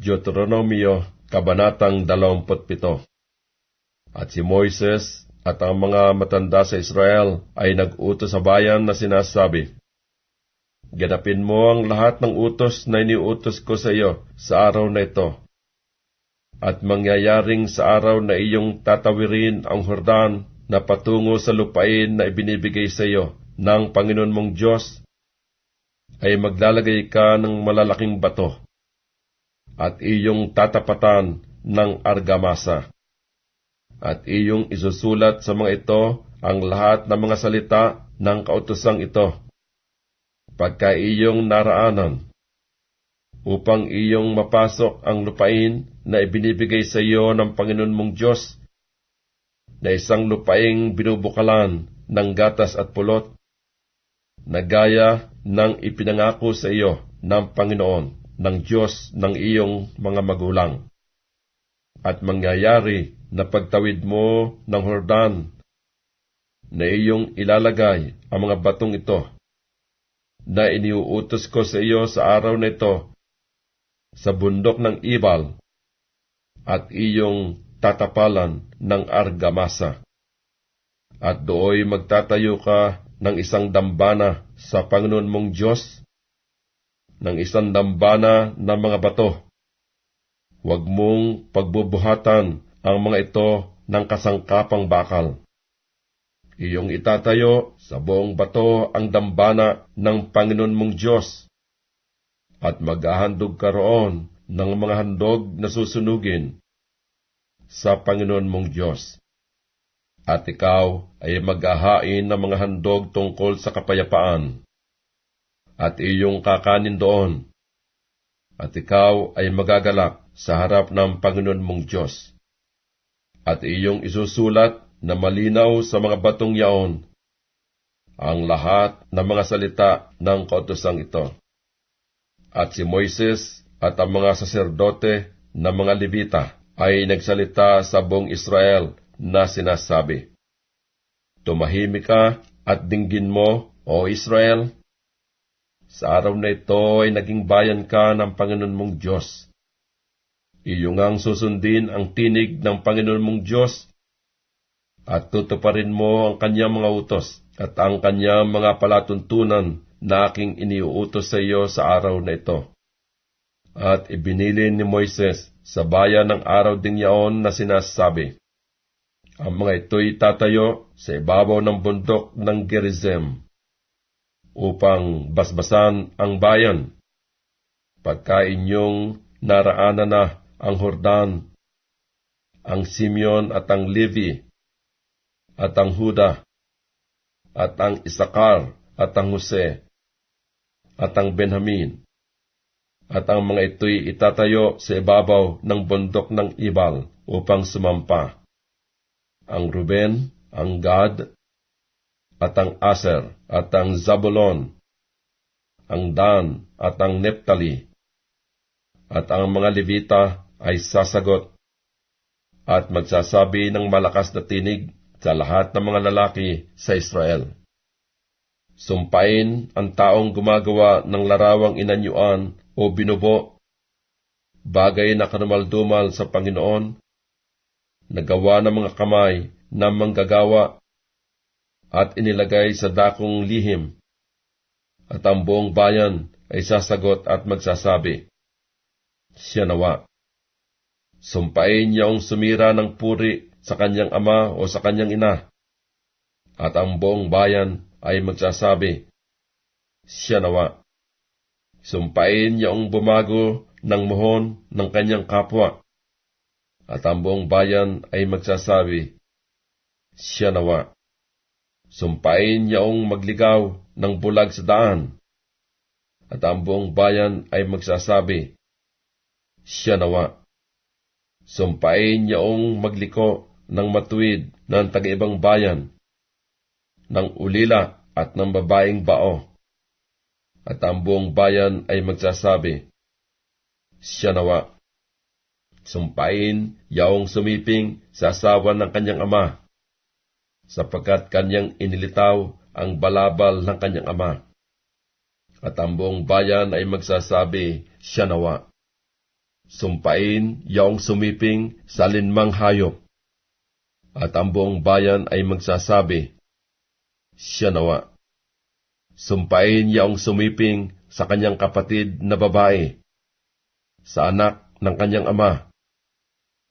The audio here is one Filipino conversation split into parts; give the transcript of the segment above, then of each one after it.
Deuteronomio, Kabanatang 27 At si Moises at ang mga matanda sa Israel ay nag-utos sa bayan na sinasabi, Ganapin mo ang lahat ng utos na iniutos ko sa iyo sa araw na ito. At mangyayaring sa araw na iyong tatawirin ang Hordan na patungo sa lupain na ibinibigay sa iyo ng Panginoon mong Diyos, ay maglalagay ka ng malalaking bato at iyong tatapatan ng argamasa. At iyong isusulat sa mga ito ang lahat ng mga salita ng kautosang ito pagka iyong naraanan, upang iyong mapasok ang lupain na ibinibigay sa iyo ng Panginoon mong Diyos, na isang lupaing binubukalan ng gatas at pulot, na gaya ng ipinangako sa iyo ng Panginoon, ng Diyos ng iyong mga magulang. At mangyayari na pagtawid mo ng Hordan, na iyong ilalagay ang mga batong ito na iniuutos ko sa iyo sa araw na ito sa bundok ng Ibal at iyong tatapalan ng argamasa. At dooy magtatayo ka ng isang dambana sa Panginoon mong Diyos, ng isang dambana ng mga bato. Huwag mong pagbubuhatan ang mga ito ng kasangkapang bakal iyong itatayo sa buong bato ang dambana ng Panginoon mong Diyos, at maghahandog ka roon ng mga handog na susunugin sa Panginoon mong Diyos. At ikaw ay maghahain ng mga handog tungkol sa kapayapaan, at iyong kakanin doon, at ikaw ay magagalak sa harap ng Panginoon mong Diyos. At iyong isusulat na malinaw sa mga batong yaon ang lahat ng mga salita ng kautosang ito. At si Moises at ang mga saserdote na mga Levita ay nagsalita sa buong Israel na sinasabi, Tumahimik ka at dinggin mo, O Israel. Sa araw na ito ay naging bayan ka ng Panginoon mong Diyos. Iyong ang susundin ang tinig ng Panginoon mong Diyos at tutuparin mo ang kanyang mga utos at ang kanyang mga palatuntunan na aking iniuutos sa iyo sa araw na ito. At ibinili ni Moises sa bayan ng araw ding yaon na sinasabi, Ang mga ito'y tatayo sa ibabaw ng bundok ng Gerizim upang basbasan ang bayan. Pagka inyong naraanan na ang Hordan, ang Simeon at ang Levi at ang Huda, at ang Isakar, at ang Jose, at ang Benjamin, at ang mga ito'y itatayo sa ibabaw ng bundok ng Ibal upang sumampa. Ang Ruben, ang Gad, at ang Aser, at ang Zabulon, ang Dan, at ang Neptali, at ang mga Levita ay sasagot at magsasabi ng malakas na tinig sa lahat ng mga lalaki sa Israel. Sumpain ang taong gumagawa ng larawang inanyuan o binubo, bagay na kanumaldumal sa Panginoon, nagawa ng mga kamay na manggagawa at inilagay sa dakong lihim, at ang buong bayan ay sasagot at magsasabi, Siya nawa. Sumpain niya ang sumira ng puri sa kanyang ama o sa kanyang ina. At ang buong bayan ay magsasabi, Siya nawa. Sumpain niya ang bumago ng mohon ng kanyang kapwa. At ang buong bayan ay magsasabi, Siya nawa. Sumpain niya ang magligaw ng bulag sa daan. At ang buong bayan ay magsasabi, Siya nawa. Sumpain niya ang magliko ng matuwid ng taga-ibang bayan, ng ulila at ng babaeng bao. At ang buong bayan ay magsasabi, Siya nawa. Sumpain yaong sumiping sa asawa ng kanyang ama, sapagkat kanyang inilitaw ang balabal ng kanyang ama. At ang buong bayan ay magsasabi, Siya nawa. Sumpain yaong sumiping sa linmang hayop. At ang buong bayan ay magsasabi, Siya nawa. Sumpain yaong sumiping sa kanyang kapatid na babae, sa anak ng kanyang ama,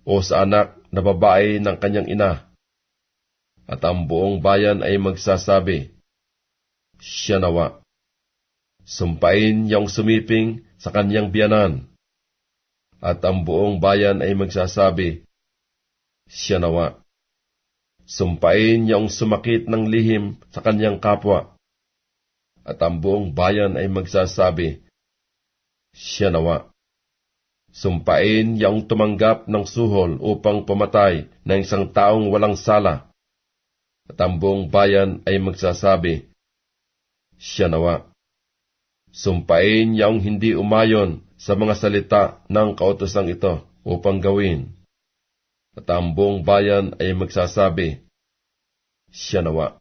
o sa anak na babae ng kanyang ina. At ang buong bayan ay magsasabi, Siya nawa. Sumpain yaong sumiping sa kanyang biyanan, at ang buong bayan ay magsasabi, Siya nawa. Sumpain niyang sumakit ng lihim sa kanyang kapwa, at ang buong bayan ay magsasabi, Siya nawa. Sumpain niyang tumanggap ng suhol upang pumatay ng isang taong walang sala, at ang buong bayan ay magsasabi, Siya nawa. Sumpain niyang hindi umayon sa mga salita ng kautosang ito upang gawin. At ang buong bayan ay magsasabi, Siya nawa.